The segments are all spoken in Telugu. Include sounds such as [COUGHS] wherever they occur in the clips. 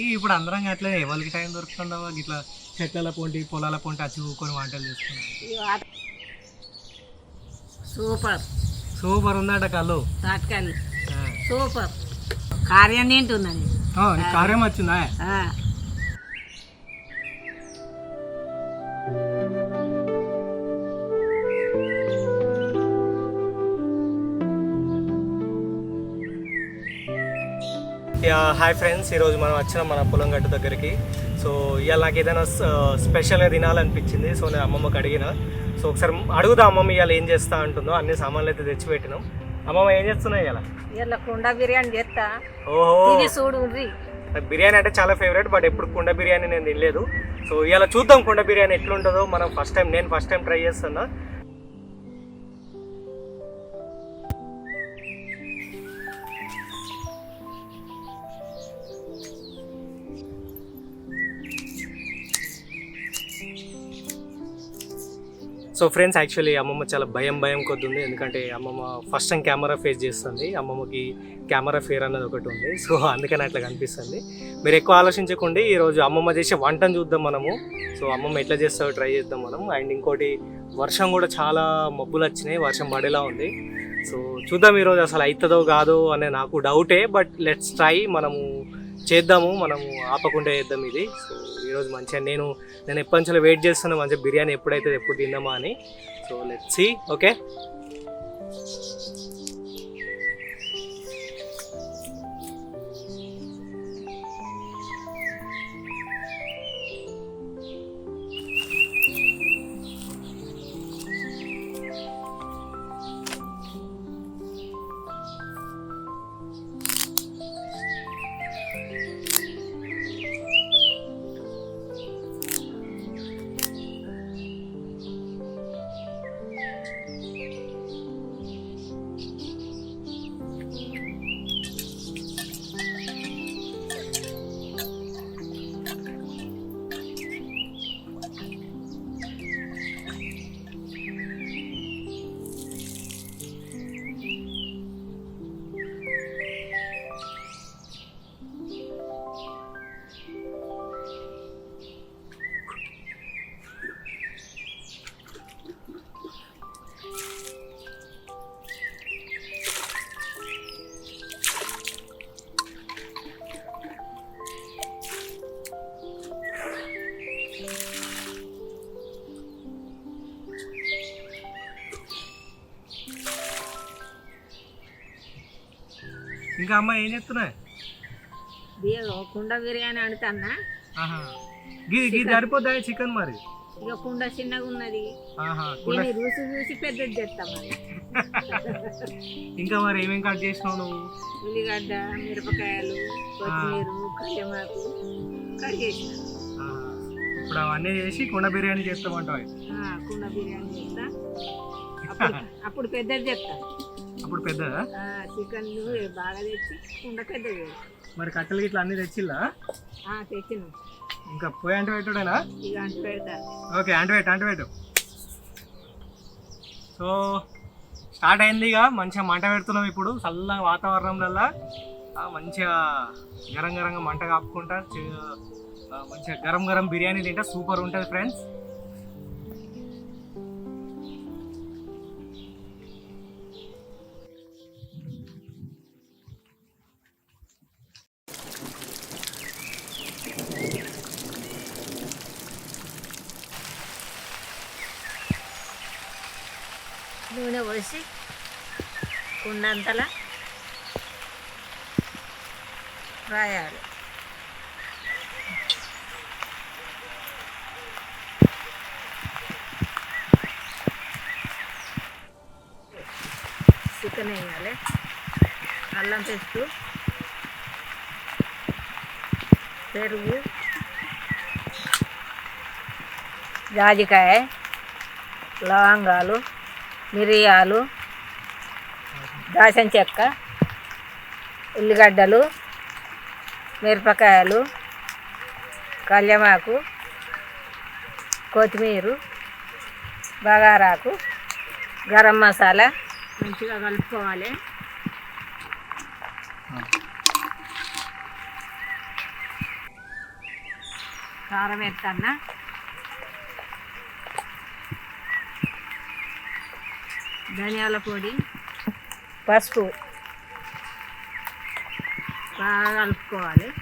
ఈ ఇప్పుడు అందరం అట్లే ఎవరికి టైం దొరుకుతుందో ఇట్లా చెట్ల పొంటి పొలాల పొంటి వచ్చి ఊకొని వంటలు చేసుకున్నాం. సూపర్. సూపర్ ఉందట కళ్ళు. తాటకాయలు సూపర్. కార్యం తింటున్నాను కార్యం వచ్చిందా? హాయ్ ఫ్రెండ్స్ ఈరోజు మనం వచ్చినాం మన పొలం గట్టు దగ్గరికి. సో ఇవాళ నాకు ఏదైనా స్పెషల్గా తినాలనిపించింది సో నేను అమ్మమ్మకి అడిగిన. సో ఒకసారి అడుగుదా అమ్మమ్మ ఇవాళ ఏం చేస్తా అంటుందో అన్ని సామాన్లు అయితే తెచ్చిపెట్టినాం. అమ్మమ్మ ఏం చేస్తున్నాయి ఇవాళ? ఇట్లా కుండ బిర్యానీ చేస్తా. ఓహో! చూడు బిర్యానీ అంటే చాలా ఫేవరెట్ బట్ ఎప్పుడు కుండ బిర్యానీ నేను తినలేదు. సో ఇవాళ చూద్దాం కుండ బిర్యానీ ఎట్లుంటుందో. మనం ఫస్ట్ టైం నేను ఫస్ట్ టైం ట్రై చేస్తున్నా. సో ఫ్రెండ్స్ యాక్చువల్లీ అమ్మమ్మ చాలా భయం భయం కొద్ది ఉంది ఎందుకంటే అమ్మమ్మ ఫస్ట్ టైం కెమెరా ఫేస్ చేస్తుంది. అమ్మమ్మకి కెమెరా ఫేర్ అన్నది ఒకటి ఉంది. సో అందుకని అట్లా కనిపిస్తుంది. మీరు ఎక్కువ ఆలోచించకండి. ఈరోజు అమ్మమ్మ చేసే వంటను చూద్దాం మనము. సో అమ్మమ్మ ఎట్లా చేస్తావో ట్రై చేద్దాం మనం అండ్ ఇంకోటి వర్షం కూడా చాలా మబ్బులు వచ్చినాయి. వర్షం పడేలా ఉంది. సో చూద్దాం ఈరోజు అసలు అవుతుందో కాదో అనే నాకు డౌటే బట్ లెట్స్ ట్రై మనము చేద్దాము. మనము ఆపకుండా చేద్దాం ఇది. సో ఈరోజు మంచిగా నేను నేను ఎప్పటి నుంచో వెయిట్ చేస్తున్నా మంచిగా బిర్యానీ ఎప్పుడైతే ఎప్పుడు తిందామా అని. సో లెట్ సి ఓకే ఇంకా అమ్మ ఏం చెప్తున్నాయి బియ్యం కుండ బిర్యానీ వండుతాన్నా. గిది గిది సరిపోద్దా చికెన్. మరి? ఇక కుండ చిన్నగా ఉన్నది. దీన్ని రుచి చూసి పెద్దది చేస్తాం [LAUGHS] ఇంకా మరి ఏమేం కట్ చేసినావు నువ్వు? ఉల్లిగడ్డ మిరపకాయలు కొత్తిమీర కళ్యమాకు కట్ చేసిన. ఇప్పుడు అవన్నీ చేసి కుండ బిర్యానీ చేస్తామంటావు కుండ బిర్యానీ చేస్తా. అప్పుడు [LAUGHS] అప్పుడు పెద్దది చెప్తా అప్పుడు పెద్దదా? చికెన్ బాగా తెచ్చి చేస్తా. మరి కట్టెలు ఇట్లా అన్ని తెచ్చిల్లా? తెచ్చిన. ఇంకా పోయి అంటే పెట్టుడేనా ఇక అంటు ఓకే అంటవేట్ అంటవేటు సో స్టార్ట్ అయింది ఇక మంచిగా మంట పెడుతున్నాం ఇప్పుడు. చల్లగా వాతావరణంలో మంచిగా గరం గరంగా మంట కాపుకుంటా. మంచిగా గరం గరం బిర్యానీ తింటే. సూపర్ ఉంటుంది ఫ్రెండ్స్. పోసి కుండంతలా రాయాలి. చికెన్ వేయాలి అల్లం పేస్ట్ పెరుగు జాజికాయ లవంగాలు మిరియాలు దాసం చెక్క ఉల్లిగడ్డలు మిరపకాయలు కళ్యమాకు కొత్తిమీర బగారాకు గరం మసాలా మంచిగా కలుపుకోవాలి. కారం ఎత్తన్నా. ధనియాల పొడి. పసుపు. బాగా కలుపుకోవాలి.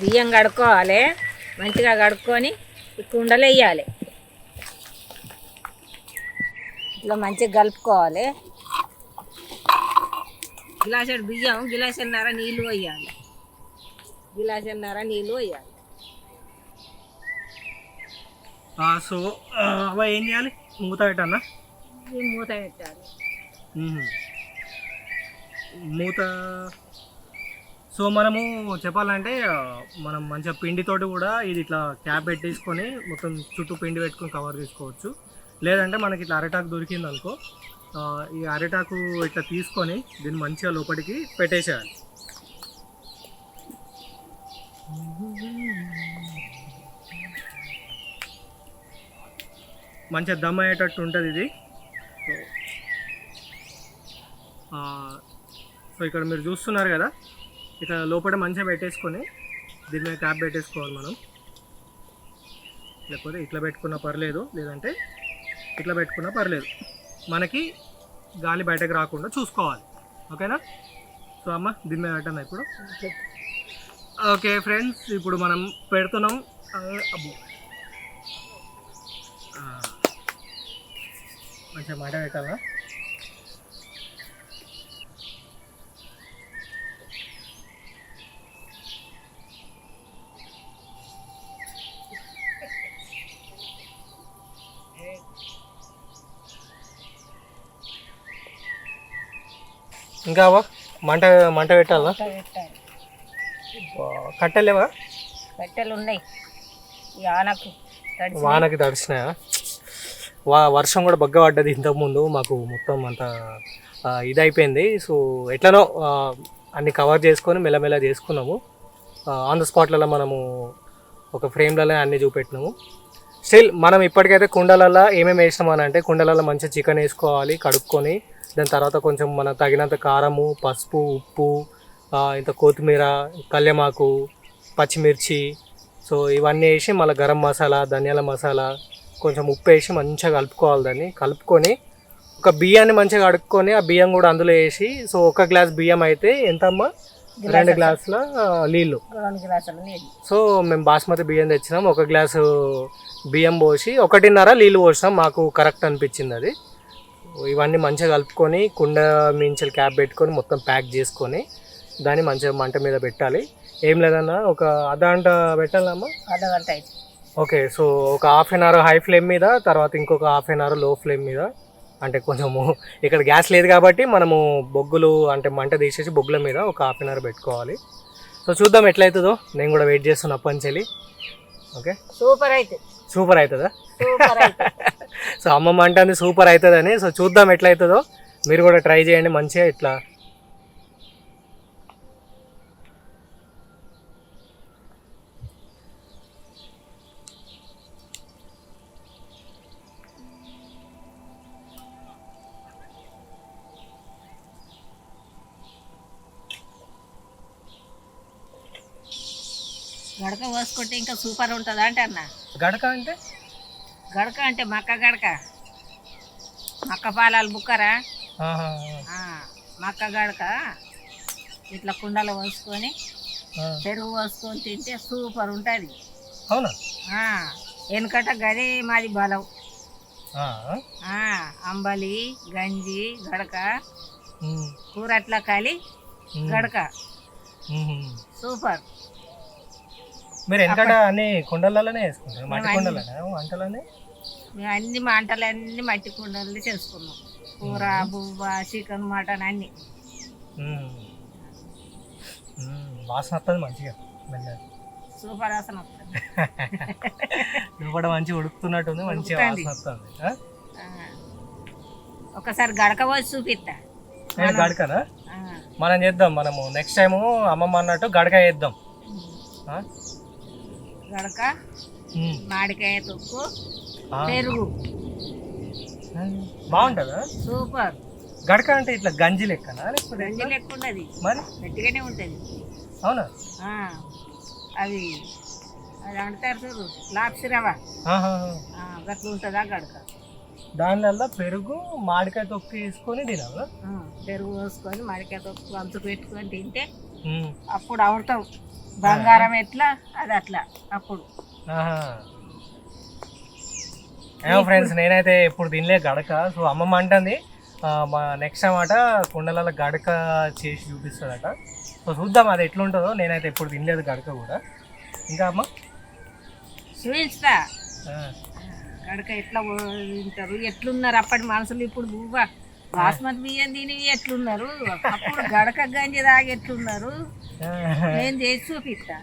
బియ్యం కడుక్కోవాలి. మంచిగా కడుక్కొని కుండలు వేయాలి. ఇట్లా మంచిగా కలుపుకోవాలి. గిలాసెడు బియ్యం గిలాసన్నర నీళ్ళు వేయాలి గిలాసన్నర నీళ్ళు వేయాలి సో అవ ఏం చేయాలి? మూత పెట్టన్నా ఈ మూత పెట్టాలి. మూత సో మనము చెప్పాలంటే మనం మంచిగా పిండితోటి కూడా ఇది ఇట్లా క్యాప్ పెట్టేసుకొని మొత్తం చుట్టూ పిండి పెట్టుకొని కవర్ చేసుకోవచ్చు. లేదంటే మనకి ఇట్లా అరిటాకు దొరికింది అనుకో ఈ అరిటాకు ఇట్లా తీసుకొని దీన్ని మంచిగా లోపలికి పెట్టేసేయాలి. మంచిగా దమ్ అయ్యేటట్టు ఉంటుంది ఇది. సో ఇక్కడ మీరు చూస్తున్నారు కదా ఇక్కడ లోపల మంచిగా పెట్టేసుకొని దీని మీద క్యాప్ పెట్టేసుకోవాలి మనం. లేకపోతే ఇట్లా పెట్టుకున్నా పర్లేదు లేదంటే ఇట్లా పెట్టుకున్నా పర్లేదు. మనకి గాలి బయటకు రాకుండా చూసుకోవాలి. ఓకేనా? సో అమ్మ దీని మీద పెట్టాను ఇప్పుడు. ఓకే ఫ్రెండ్స్ ఇప్పుడు మనం పెడుతున్నాం. అబ్బో. మంచిగా మాట పెట్టాలా? ఇంకా అవ్వ? మంట మంట పెట్టాలా? కట్టలేవా? కట్టెలు ఉన్నాయి తడిసి వానకి తడిచినాయా? వా వర్షం కూడా బగ్గ పడ్డది ఇంతకుముందు. మాకు మొత్తం అంతా ఇదైపోయింది. సో ఎట్లనో అన్ని కవర్ చేసుకొని మెల్లమెల్ల చేసుకున్నాము. ఆన్ ద స్పాట్లలో మనము ఒక ఫ్రేమ్లలో అన్ని చూపెట్టినాము. స్టిల్ మనం ఇప్పటికైతే కుండలలో ఏమేమి వేసినాం అని అంటే కుండలలో మంచిగా చికెన్ వేసుకోవాలి కడుక్కొని దాని తర్వాత కొంచెం మన తగినంత కారము పసుపు ఉప్పు ఇంత కొత్తిమీర కళ్యమాకు పచ్చిమిర్చి. సో ఇవన్నీ వేసి మళ్ళీ గరం మసాలా ధనియాల మసాలా కొంచెం ఉప్పు వేసి మంచిగా కలుపుకోవాలి దాన్ని. కలుపుకొని ఒక బియ్యాన్ని మంచిగా కడుక్కొని ఆ బియ్యం కూడా అందులో వేసి సో ఒక గ్లాస్ బియ్యం అయితే ఎంత అమ్మా రెండు గ్లాసుల నీళ్ళు. రెండు గ్లాసులు నీళ్ళు. సో మేము బాస్మతి బియ్యం తెచ్చినాం. ఒక గ్లాసు బియ్యం పోసి ఒకటిన్నర నీళ్ళు పోసినాం. మాకు కరెక్ట్ అనిపించింది అది. ఇవన్నీ మంచిగా కలుపుకొని కుండ మించలు క్యాప్ పెట్టుకొని మొత్తం ప్యాక్ చేసుకొని దాన్ని మంచిగా మంట మీద పెట్టాలి. ఏం లేదన్నా ఒక అర్ధగంట పెట్టాలమ్మా అర్ధగంట అయితే ఓకే సో ఒక half an hour high flame మీద తర్వాత ఇంకొక హాఫ్ అన్ అవర్లో ఫ్లేమ్ మీద. అంటే కొంచెము [LAUGHS] ఇక్కడ గ్యాస్ లేదు కాబట్టి మనము బొగ్గులు అంటే మంట తీసేసి బొగ్గుల మీద ఒక హాఫ్ అన్ అవర్ పెట్టుకోవాలి. సో చూద్దాం ఎట్లయితుందో. నేను కూడా వెయిట్ చేస్తున్నా పంచెలి ఓకే? సూపర్ అయితే సూపర్ అవుతుందా సూపర్ అయితే [LAUGHS] సో అమ్మమ్మ అంటుంది సూపర్ అవుతుందని. సో చూద్దాం ఎట్లయితుందో. మీరు కూడా ట్రై చేయండి మంచిగా ఇట్లా. గడక పోసుకుంటే ఇంకా సూపర్ ఉంటుంది అంటే అన్న గడక అంటే? గడక అంటే మక్క గడక. మక్క పాలాలు బుక్కరా? మక్క గడక. ఇట్లా కుండలో పోసుకొని. పెరుగు పోసుకొని తింటే సూపర్ ఉంటుంది. అవునా? వెనుకట గదే మాది బలం. అంబలి గంజి గడక. కూర అట్లా కాలి గడక. సూపర్. మీరు ఎందుకంటే అన్ని కుండలలోనే వేసుకుంటారు? మట్టి కుండలనే? వంటలని మేము అన్ని మంటలన్నీ మట్టి కుండలు చేసుకున్నాం. కూర బువ్వ చికెన్ మటన్ అన్ని. వాసన వస్తుంది మంచిగా సూపర్ వాసన వస్తుంది లోపల [LAUGHS] మంచిగా ఉడుకుతున్నట్టుంది మంచిగా. వాసన వస్తుంది ఒకసారి గడక పోసి చూపిస్తా గడకనా? మనం చేద్దాం మనము నెక్స్ట్ టైము అమ్మమ్మ అన్నట్టు గడక చేద్దాం? గడక ఉమ్. మామిడికాయ తొక్కు. పెరుగు. బాగుంటుందా? సూపర్. గడక అంటే ఇట్లా గంజి లెక్కనా లేకపోతే గంజి? లెక్క ఉండదు మరి? గట్టిగానే ఉంటుంది. అవునా? అది అది అంటారు చూడు లాప్సి రవ్వ. గట్ల ఉంటుందా గడక? దానివల్ల పెరుగు మామిడికాయ తొక్కు వేసుకొని తినాలా పెరుగు పోసుకొని మామిడికాయ తొక్కు అంచు పెట్టుకొని తింటే. అప్పుడు అవుతాం బంగారం ఎట్లా అది అట్లా. అప్పుడు. ఏమో ఫ్రెండ్స్ నేనైతే ఇప్పుడు తినలే గడక. సో అమ్మమ్మ అంటుంది మా నెక్స్ట్ టైం అట కుండలలో గడక చేసి చూపిస్తుందట. సో చూద్దాం అది ఎట్లుంటుందో. నేనైతే ఎప్పుడు తినలేదు గడక కూడా. ఇంకా అమ్మ? చూపించుతా ఆ. గడక ఎట్లా తింటారు? ఎట్లున్నారు? అప్పటి మనుషులు ఇప్పుడు బువ్వ బాస్మతి బియ్యం తిని ఎట్లున్నారు? అప్పుడు గడక గంజి తాగి ఎట్లున్నారు? నేను చేసి చూపిస్తా.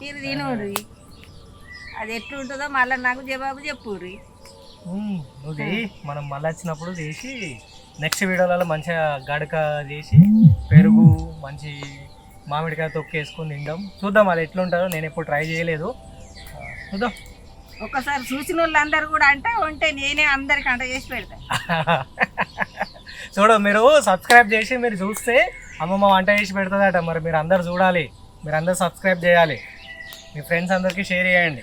మీరు తినుర్రి అది ఎట్లుంటుందో మళ్ళీ నాకు జవాబు చెప్పుర్రి. నువ్వు చేయి మనం మళ్ళీ వచ్చినప్పుడు చేసి నెక్స్ట్ వీడియోలలో మంచిగా గడక చేసి పెరుగు మంచి మామిడికాయ తొక్కు వేసుకొని తిందాం. చూద్దాం అది ఎట్లుంటుందో నేను ఎప్పుడు ట్రై చేయలేదు. చూద్దాం. ఒక్కసారి చూసిన వాళ్ళందరూ కూడా అంట ఉంటే నేనే అందరికి అంట చేసి పెడతా. [LAUGHS] చూడు మీరు సబ్స్క్రైబ్ చేసి మీరు చూస్తే అమ్మమ్మ వంట చేసి పెడుతుందట. మరి మీరు అందరు చూడాలి. మీరు అందరు సబ్స్క్రైబ్ చేయాలి. మీ ఫ్రెండ్స్ అందరికీ షేర్ చేయండి.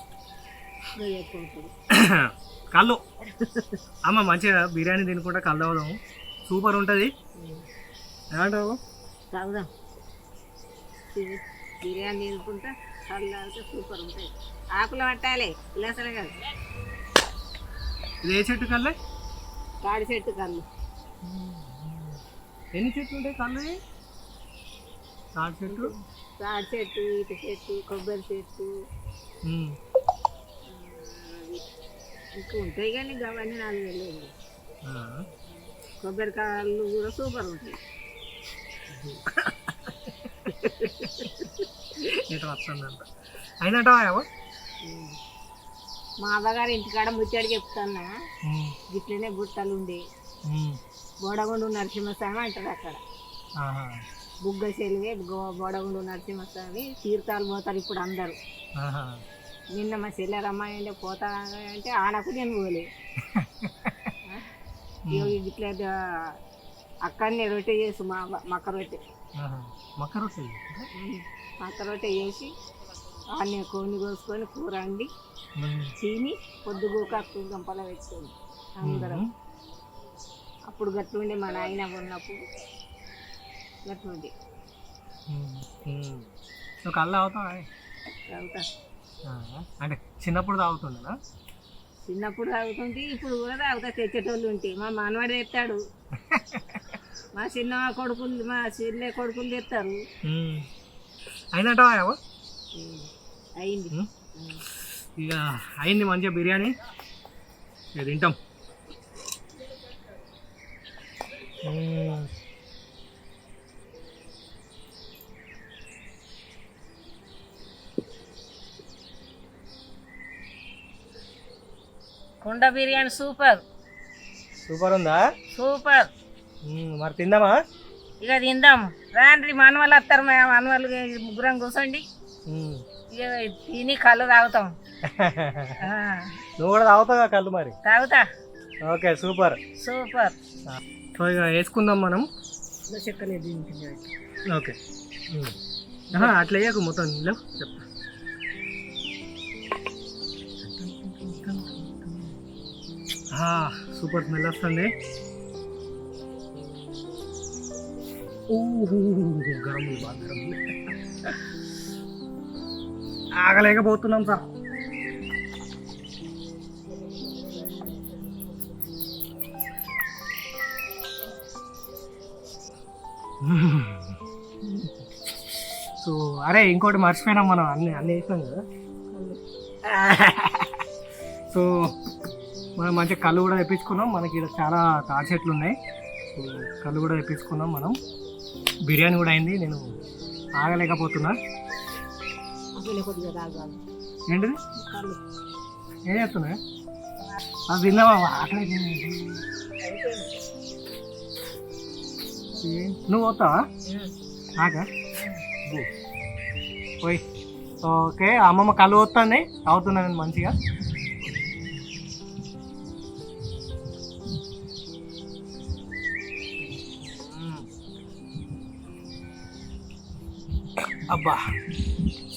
[COUGHS] కళ్ళు. అమ్మ మంచిగా బిర్యానీ తినుకుంటా కళ్ళు అవుదాం సూపర్ ఉంటుంది. ఏమంటావు? తాగుదాం బిర్యానీ తినుకుంటా కళ్ళు తాగితే సూపర్ ఉంటాయి ఆకులు పట్టాలి ఇలాసలే కాదు. ఇది ఏ చెట్టు కళ్ళే? తాడి చెట్టు కళ్ళు. ఎన్ని చెట్లు ఉంటాయి కళ్ళు? తాటి చెట్టు? తాడి చెట్టు ఇటు చెట్టు కొబ్బరి చెట్టు. ఇంకా ఉంటాయి కానీ అవన్నీ నాలుగు వెళ్ళేది ఆ. కొబ్బరి కాళ్ళు కూడా సూపర్ ఉంటాయి. ఇటు వస్తుందంట. అయినట్టు మా అవ్వగారు ఇంటికాడ ముచ్చాడు చెప్తానా గిట్లనే గుట్టలు ఉండే. బోడగుండు నరసింహస్వామి అంటారు అక్కడ. బుగ్గ చెలివే బోడగుండు నరసింహస్వామి తీర్థాలు పోతారు ఇప్పుడు అందరూ. నిన్న మా చెల్లెరమ్మ అంటే పోతా అంటే ఆనకు నేను పోలే. [LAUGHS] ఇట్లా అక్కడనే రొట్టె చేసు మా మక్క రొట్టె. మక్క రొట్టె మక్క రొట్టె చేసి అన్నీ కోని కోసుకొని కూర వండి చీని పొద్దుగూక గంపల పెట్టుకుంది అందరం. అప్పుడు గట్లుండే మా నాయన ఉన్నప్పుడు గట్లుండే. నువ్వు కళ్ళు అవుతావా తాగుతా అంటే చిన్నప్పుడు తాగుతుండేనా? చిన్నప్పుడు తాగుతుంటే ఇప్పుడు కూడా తాగుతా తెచ్చేటోళ్ళు ఉంటే. మా మనవాడు తెస్తాడు [LAUGHS] మా చిన్న కొడుకులు మా చెల్లె కొడుకులు తెస్తారు అయినట్టవా అయింది. ఇక అయింది మంచిగా బిర్యానీ. ఇక తింటాం. కుండ బిర్యానీ సూపర్. సూపర్. ఉందా సూపర్. మరి తిందామా? ఇక తిందాం. రాండ్రి మనవాళ్ళు వస్తారు మా మనవాళ్ళు ముగ్గురం కూర్చోండి. ఇక తిని కళ్ళు తాగుతాం. [LAUGHS] నువ్వు కూడా తాగుతావా కళ్ళు మరి? తాగుతా. Okay super. సూపర్. సో ఇక వేసుకుందాం మనం. చెక్కలేదు ఓకే. అట్లా వేయకు మొత్తం లేవు చెప్తా. సూపర్ స్మెల్ వస్తుంది. ఊహు, గరం బాగా గరం. ఆగలేకపోతున్నాం సార్. సో అరే ఇంకోటి మర్చిపోయినాం మనం అన్ని అన్ని వేసినాం కదా. సో మనం మంచి కళ్ళు కూడా తెప్పించుకున్నాం. మనకి ఇక్కడ చాలా తాటి చెట్లు ఉన్నాయి. కళ్ళు కూడా తెప్పించుకున్నాం మనం. బిర్యానీ కూడా అయింది. నేను ఆగలేకపోతున్నా. ఏంటిది? ఏం చేస్తున్నా అది తిన్నావా? ఆకలి నువ్వు పోతావా? నాకా పోయి. ఓకే. అమ్మమ్మ కళ్ళు వస్తుంది తాగుతున్నా నేను మంచిగా.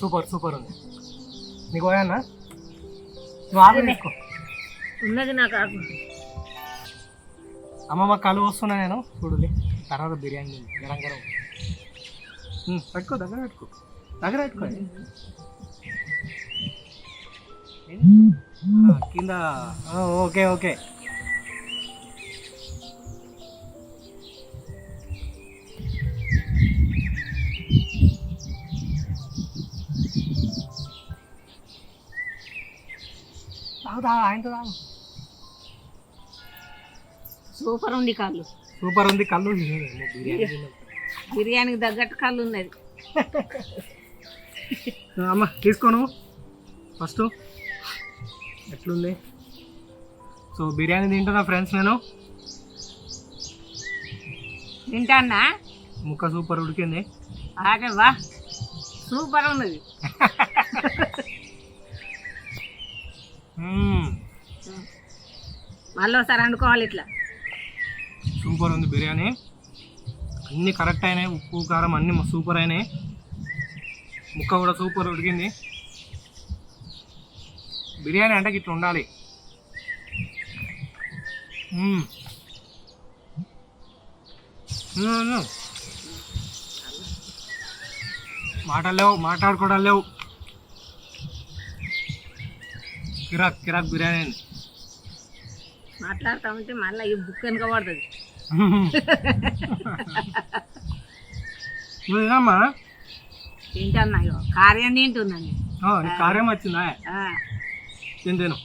సూపర్ సూపర్ ఉంది. నీకు పోయానా నువ్వు ఆకు తీసుకో ఉన్నది నాకు ఆకు అమ్మమ్మ కళ్ళు వస్తున్నా నేను. చూడులే. తర్వాత బిర్యానీ. గరం గరం. పెట్టుకో దగ్గర పెట్టుకో. దగ్గర పెట్టుకో. కింద. ఆ, ఓకే ఓకే. తాగు ఆయనతో తాగు. సూపర్ ఉంది కళ్ళు. సూపర్ ఉంది కళ్ళు. బిర్యానీకి తగ్గట్టు కళ్ళు ఉన్నది. అమ్మ తీసుకోను ఫస్ట్. ఎట్లుంది? సో బిర్యానీ తింటున్నా ఫ్రెండ్స్ నేను? తింటానా? ముక్క సూపర్ ఉడికింది. అరే వా [LAUGHS] సూపర్ ఉన్నది. మళ్ళీ ఒకసారి వండుకోవాలి ఇట్లా. సూపర్ ఉంది బిర్యానీ. అన్నీ కరెక్ట్ అయినాయి. ఉప్పు కారం అన్నీ సూపర్ అయినాయి. ముక్క కూడా సూపర్ ఉడికింది. బిర్యానీ అంటే ఇట్లా ఉండాలి. మ్మ్. మాటలు లేవు మాట్లాడుకోవడం లేవు. కిరాక్ కిరాక్ బిర్యానీ. మాట్లాడుతూ ఉంటే మళ్ళీ ఈ బుక్ వెనుక పడుతుంది. [LAUGHS] నువ్వు తినమ్మా తింటాను కార్యం తింటున్నాను కార్యం వచ్చిందా? తిను?